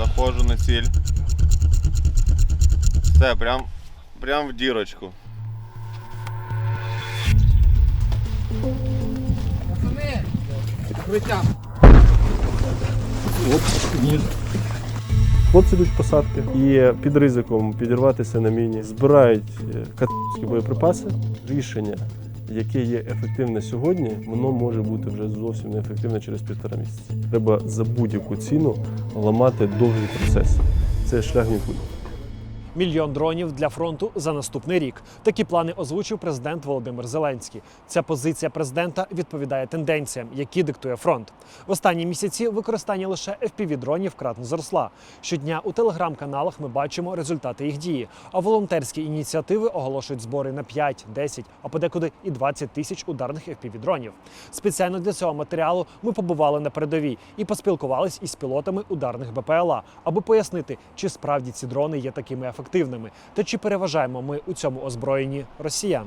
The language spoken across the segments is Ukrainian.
Заходжу на ціль. Все, прям, прям в дірочку. Пацани, укриття. Хлопці йдуть посадки і під ризиком підірватися на міні, збирають е, катські боєприпаси. Рішення, яке є ефективне сьогодні, воно може бути вже зовсім неефективне через півтора місяці. Треба за будь-яку ціну ламати довгий процес. Це шлях нікуди. Мільйон дронів для фронту за наступний рік. Такі плани озвучив президент Володимир Зеленський. Ця позиція президента відповідає тенденціям, які диктує фронт. В останні місяці використання лише fpv дронів кратно зросла. Щодня у телеграм-каналах ми бачимо результати їх дії. А волонтерські ініціативи оголошують збори на 5, 10, а подекуди і 20 тисяч ударних fpv дронів. Спеціально для цього матеріалу ми побували на передовій і поспілкувались із пілотами ударних БПЛА, аби пояснити, чи справді ці дрони є такими ефективними, та чи переважаємо ми у цьому озброєнні росіян.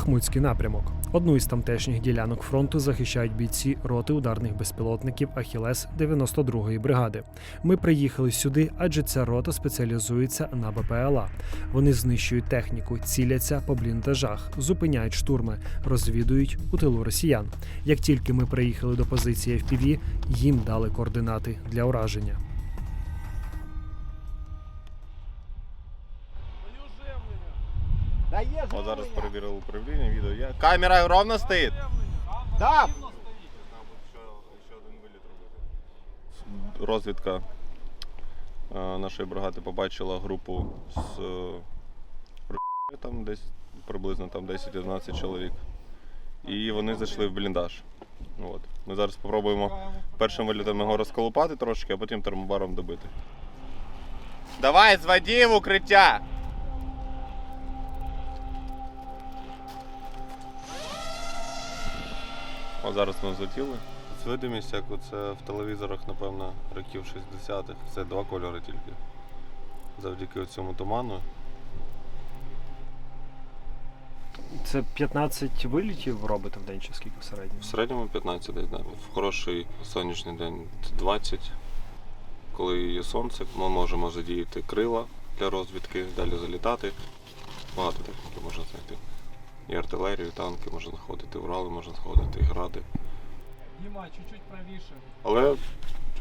Бахмутський напрямок. Одну із тамтешніх ділянок фронту захищають бійці роти ударних безпілотників Ахілес 92-ї бригади. Ми приїхали сюди, адже ця рота спеціалізується на БПЛА. Вони знищують техніку, ціляться по бліндажах, зупиняють штурми, розвідують у тилу росіян. Як тільки ми приїхали до позиції FPV, їм дали координати для ураження. О, зараз перевірили управління, відео є. Камера ровно стоїть. Да. Розвідка е, нашої бригади побачила групу з е, там десь приблизно там 10-11 чоловік. І вони зайшли в бліндаж. От. Ми зараз спробуємо першим вилітом його розколупати трошки, а потім термобаром добити. Давай, зводи в укриття! О, зараз ми злетіли. Видимість, як оце в телевізорах, напевно, років 60-х. Це два кольори тільки. Завдяки цьому туману. Це 15 вилітів робите в день чи скільки в середньому? В середньому 15 десь, да. В хороший сонячний день 20. Коли є сонце, ми можемо задіяти крила для розвідки, далі залітати. Багато техніки можна знайти. І артилерію, і танки можна знаходити, Урали можна знаходити, і гради. Нема, чуть-чуть правіше. Але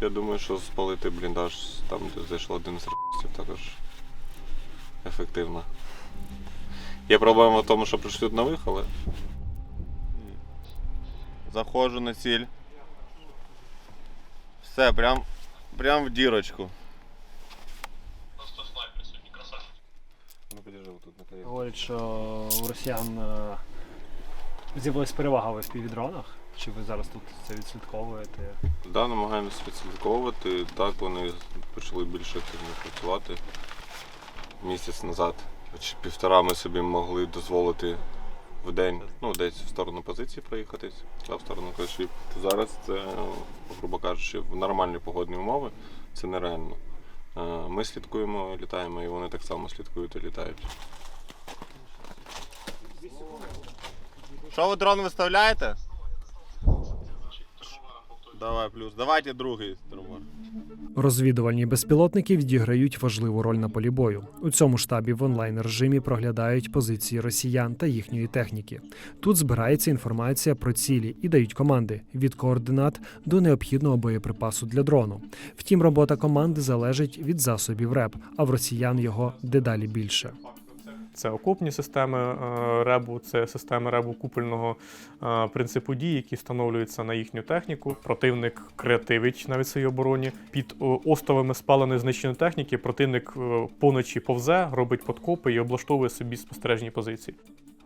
я думаю, що спалити бліндаж там, де зайшло один з рейсів, також ефективно. Є проблема в тому, що пришлють нових, але. Заходжу на ціль. Все, прям, прям в дірочку. Ну, подержи тут на коліні. Говорять, що у росіян е, з'явилась перевага в FPV-дронах. Чи ви зараз тут це відслідковуєте? Да, намагаємося відслідковувати. Так, вони почали більше активно працювати. Місяць назад чи півтора ми собі могли дозволити в день, ну, десь в сторону позиції проїхатись, а в сторону кашів. Зараз це, грубо кажучи, в нормальні погодні умови це нереально. Е, Ми слідкуємо, літаємо, і вони так само слідкують і літають. Що ви дрон виставляєте? Давай плюс. Давайте другий тримар. Розвідувальні безпілотники відіграють важливу роль на полі бою. У цьому штабі в онлайн режимі проглядають позиції росіян та їхньої техніки. Тут збирається інформація про цілі і дають команди від координат до необхідного боєприпасу для дрону. Втім, робота команди залежить від засобів РЕП, а в росіян його дедалі більше. Це окопні системи е, ребу, це системи ребу купольного е, принципу дії, які встановлюються на їхню техніку. Противник креативить навіть в своїй обороні. Під е, остовами спаленої знищеної техніки противник поночі повзе, робить подкопи і облаштовує собі спостережні позиції.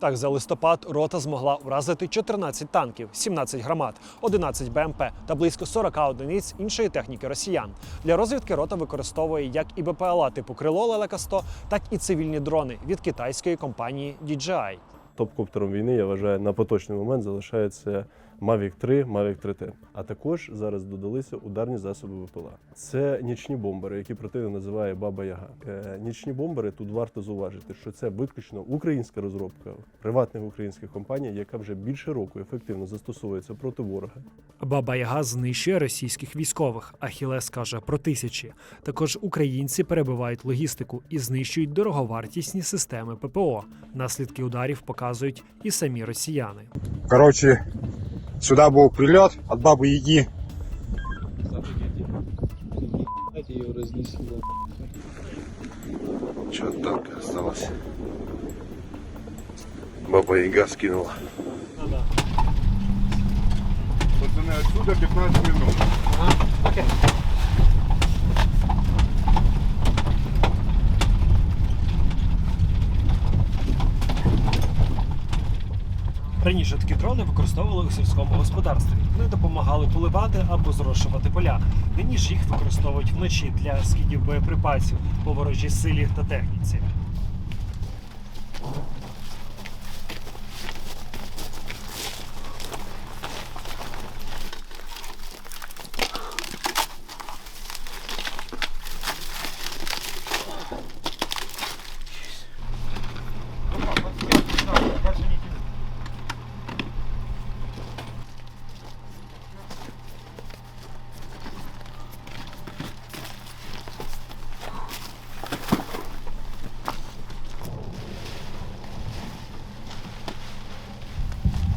Так, за листопад рота змогла вразити 14 танків, 17 громад, 11 БМП та близько 40 одиниць іншої техніки росіян. Для розвідки рота використовує як і БПЛА типу крило Лелека 100, так і цивільні дрони від китайської компанії DJI. Топ-коптером війни, я вважаю, на поточний момент залишається Mavic 3, Mavic 3T. А також зараз додалися ударні засоби ВПЛА. Це нічні бомбери, які противник називає Баба Яга. Е, нічні бомбери тут варто зауважити, що це виключно українська розробка приватних українських компаній, яка вже більше року ефективно застосовується проти ворога. Баба Яга знищує російських військових. Ахілес каже про тисячі. Також українці перебивають логістику і знищують дороговартісні системи ППО. Наслідки ударів показують і самі росіяни. Короче, сюда был прилет от бабы Яги. Що танка осталось? Баба Яга скинула. Пацаны, отсюда 15 минут. Раніше такі дрони використовували у сільському господарстві. Вони допомагали поливати або зрошувати поля. Нині ж їх використовують вночі для скидів боєприпасів по ворожій силі та техніці.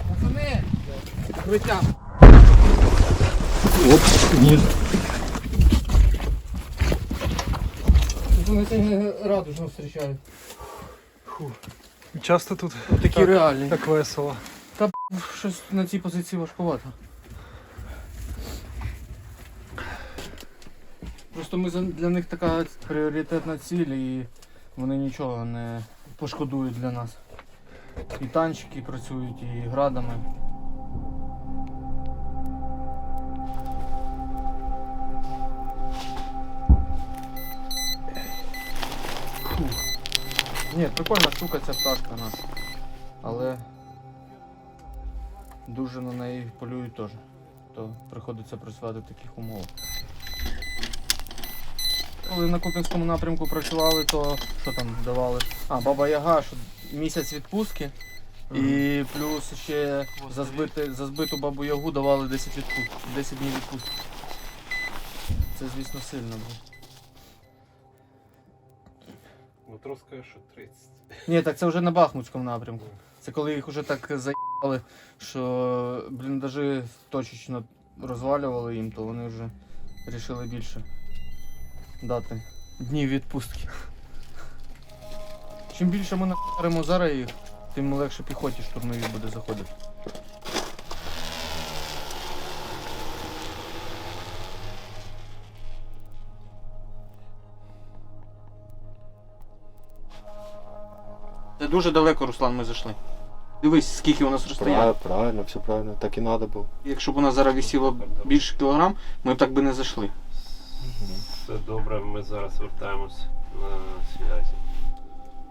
Пацани! Укриття. Тут Вони сьогодні радужно зустрічають. Часто тут Такі реальні. так весело. Щось на цій позиції важкувато. Просто ми для них така пріоритетна ціль і вони нічого не пошкодують для нас. І танчики працюють, і градами. Ні, прикольна штука ця пташка наша. Але дуже на неї полюють теж. То приходиться працювати в таких умовах. Коли на Купінському напрямку працювали, то що там давали? А, Баба Яга, що місяць відпустки. І плюс ще за, збити, за збиту бабу Ягу давали 10, відпустки, 10 днів відпустки. Це, звісно, сильно було. Матрос каже, що 30. Ні, так це вже на Бахмутському напрямку. Це коли їх вже так заїбали, що бліндажі точечно розвалювали їм, то вони вже вирішили більше дати днів відпустки. Чим більше ми нахаримо зараз їх, тим легше піхоті штурмові буде заходити. Це дуже далеко, Руслан, ми зайшли. Дивись, скільки у нас розстояння. Правильно, все правильно, так і треба було. Якщо б у нас зараз висіло більше кілограм, ми б так би не зайшли. Все добре, ми зараз вертаємось на зв'язі.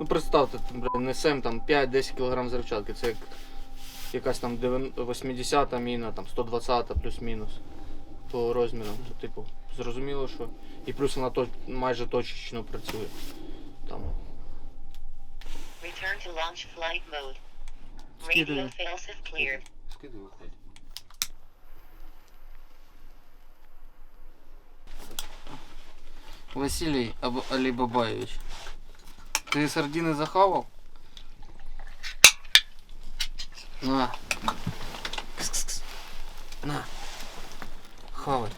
Ну представте, там, бля, несемо там 5-10 кг зарядки. Це як якась там 80-та міна, там 120 плюс-мінус по розмірам. То, типу, зрозуміло, що. І плюс вона то, майже точечно працює. Там. Return to launch flight mode. Скидывай. Radio failsafe cleared. Василий Аб- Алибабаевич, ты сардины захавал? На. Кс-кс-кс. На. Хавай.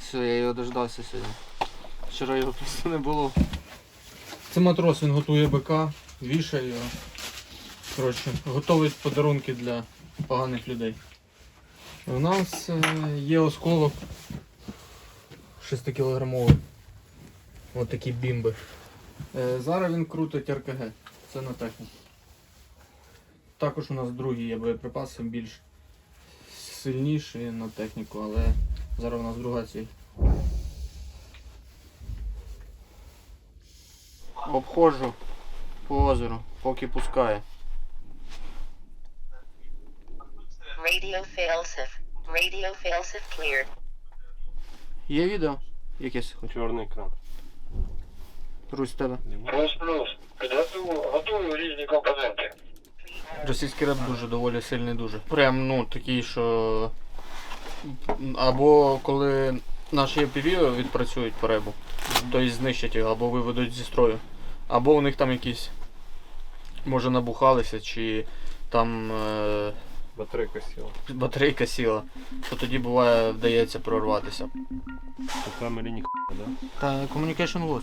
Все, я його дождався сьогодні. Вчора його просто не було. Це матрос, він готує бика, вішає його. Коротше, готовить подарунки для поганих людей. У нас е, є осколок 6-кілограмовий. Ось такі бімби. Е, Зараз він крутить РКГ. Це на техніку. Також у нас другі є боєприпаси більш сильніші на техніку, але зараз у нас друга ціль. Обходжу по озеру, поки пускає. Radio failsafe. Radio failsafe cleared. Є відео? Якесь хоч Чорний екран. Русь тебе. Плюс-плюс. Підготую, готую різні компоненти. Російський реп дуже доволі сильний дуже. Прям ну такий, що. Або коли наші FPV відпрацюють по ребу, тобто знищать його, або виведуть зі строю. Або у них там якісь. Може набухалися, чи там е, Батарейка сіла. батарейка сіла, то тоді буває вдається прорватися. По камері ніхто, да? Та communication loss.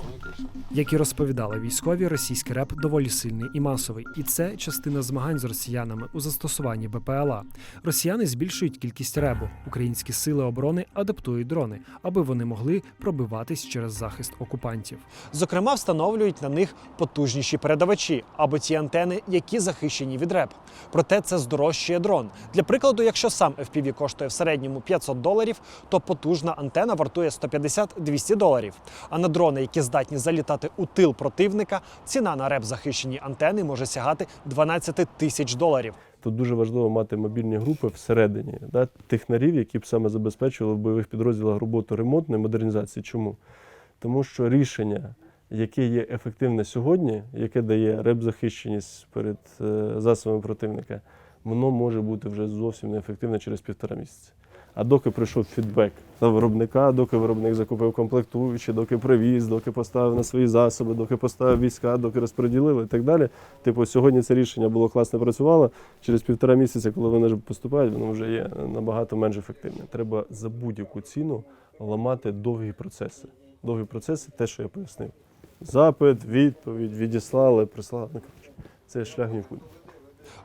Як і розповідали військові, російський реп доволі сильний і масовий, і це частина змагань з росіянами у застосуванні БПЛА. Росіяни збільшують кількість ребу. Українські сили оборони адаптують дрони, аби вони могли пробиватись через захист окупантів. Зокрема, встановлюють на них потужніші передавачі або ті антени, які захищені від реп. Проте це здорожчує дрон. Для прикладу, якщо сам FPV коштує в середньому 500 доларів, то потужна антена вартує 150-200 доларів. А на дрони, які здатні залітати у тил противника, ціна на реп захищені антени може сягати 12 тисяч доларів. Тут дуже важливо мати мобільні групи всередині, да, технарів, які б саме забезпечували в бойових підрозділах роботу ремонтної модернізації. Чому? Тому що рішення, яке є ефективне сьогодні, яке дає реп-захищеність перед е, засобами противника, воно може бути вже зовсім неефективне через півтора місяця. А доки прийшов фідбек на виробника, доки виробник закупив комплектуючі, доки привіз, доки поставив на свої засоби, доки поставив війська, доки розподілили і так далі. Типу, сьогодні це рішення було класно працювало. Через півтора місяця, коли вони поступають, воно вже є набагато менш ефективне. Треба за будь-яку ціну ламати довгі процеси. Довгі процеси, те, що я пояснив. Запит, відповідь, відіслали, прислали. Ну, це шлях нікуди.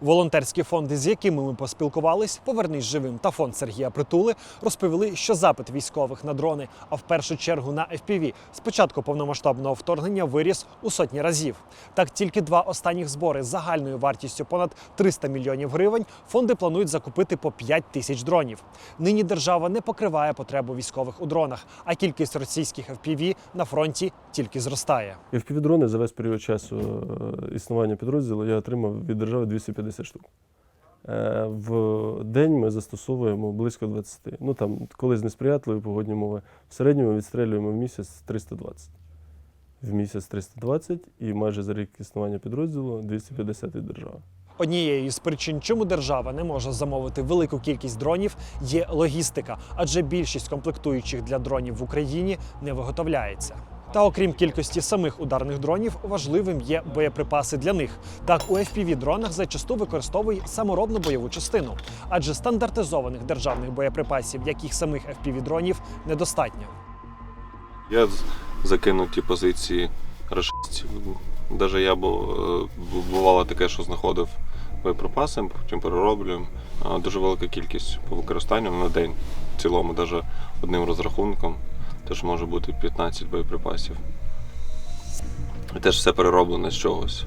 Волонтерські фонди, з якими ми поспілкувались, повернись живим та фонд Сергія Притули розповіли, що запит військових на дрони, а в першу чергу на FPV, з початку повномасштабного вторгнення виріс у сотні разів. Так, тільки два останніх збори з загальною вартістю понад 300 мільйонів гривень фонди планують закупити по 5 тисяч дронів. Нині держава не покриває потребу військових у дронах, а кількість російських FPV на фронті тільки зростає. Півдрони за весь період часу е, існування підрозділу я отримав від держави 250 штук. Е, В день ми застосовуємо близько 20. Ну там, коли з несприятливі погодні умови, в середньому відстрелюємо в місяць 320. В місяць 320 і майже за рік існування підрозділу 250 від держави. Однією з причин, чому держава не може замовити велику кількість дронів, є логістика, адже більшість комплектуючих для дронів в Україні не виготовляється. Та окрім кількості самих ударних дронів, важливим є боєприпаси для них. Так, у fpv дронах зачасту використовують саморобну бойову частину, адже стандартизованих державних боєприпасів, яких самих fpv дронів недостатньо. Я закинув ті позиції рашистів. Навіть я бу- е, бувало таке, що знаходив боєприпаси, потім перероблюємо. Дуже велика кількість по використанню на день. В цілому, навіть одним розрахунком, теж може бути 15 боєприпасів. І теж все перероблено з чогось.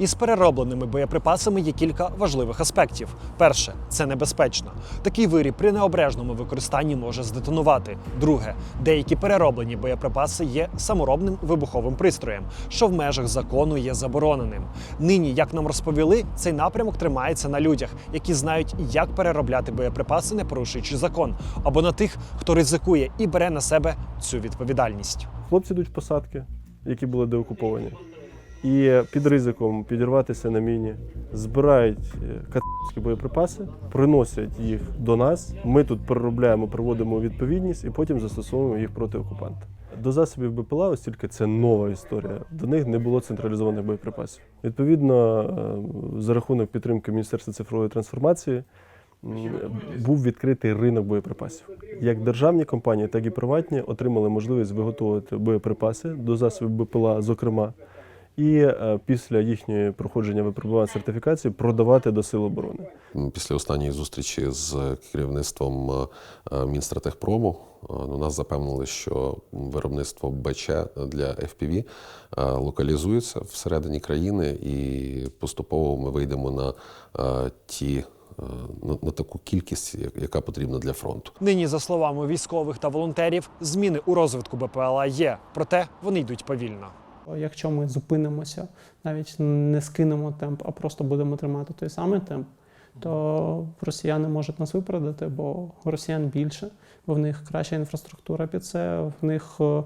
Із переробленими боєприпасами є кілька важливих аспектів. Перше це небезпечно. Такий виріб при необережному використанні може здетонувати. Друге, деякі перероблені боєприпаси є саморобним вибуховим пристроєм, що в межах закону є забороненим. Нині, як нам розповіли, цей напрямок тримається на людях, які знають, як переробляти боєприпаси, не порушуючи закон, або на тих, хто ризикує і бере на себе цю відповідальність. Хлопці йдуть посадки, які були деокуповані. І під ризиком підірватися на міні, збирають е, катські боєприпаси, приносять їх до нас. Ми тут переробляємо, приводимо у відповідність і потім застосовуємо їх проти окупанта. До засобів БПЛА, оскільки це нова історія, до них не було централізованих боєприпасів. Відповідно, е, за рахунок підтримки Міністерства цифрової трансформації був відкритий ринок боєприпасів. Як державні компанії, так і приватні отримали можливість виготовити боєприпаси до засобів БПЛА, зокрема, і е, після їхньої проходження випробування сертифікації продавати до сил оборони. Після останньої зустрічі з керівництвом е, Мінстратегпрому е, ну, нас запевнили, що виробництво БЧ для FPV локалізується всередині країни, і поступово ми вийдемо на ті. На, на таку кількість, яка потрібна для фронту. Нині, за словами військових та волонтерів, зміни у розвитку БПЛА є, проте вони йдуть повільно. Якщо ми зупинимося, навіть не скинемо темп, а просто будемо тримати той самий темп, то росіяни можуть нас виправдати, бо росіян більше, бо в них краща інфраструктура під це, в них е,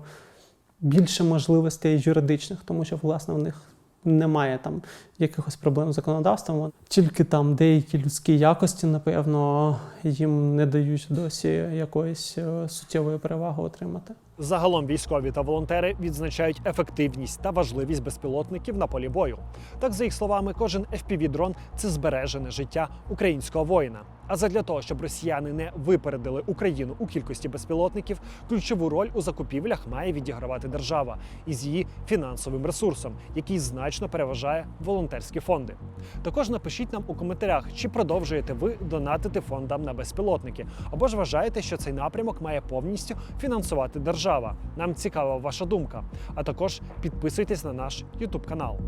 більше можливостей юридичних, тому що власне в них немає там якихось проблем з законодавством. Тільки там деякі людські якості, напевно, їм не дають досі якоїсь е, суттєвої переваги отримати. Загалом військові та волонтери відзначають ефективність та важливість безпілотників на полі бою. Так, за їх словами, кожен FPV-дрон – це збережене життя українського воїна. А задля того, щоб росіяни не випередили Україну у кількості безпілотників, ключову роль у закупівлях має відігравати держава із її фінансовим ресурсом, який значно переважає волонтерські фонди. Також напишіть нам у коментарях, чи продовжуєте ви донатити фондам на безпілотники, або ж вважаєте, що цей напрямок має повністю фінансувати держава. Нам цікава ваша думка. А також підписуйтесь на наш YouTube канал.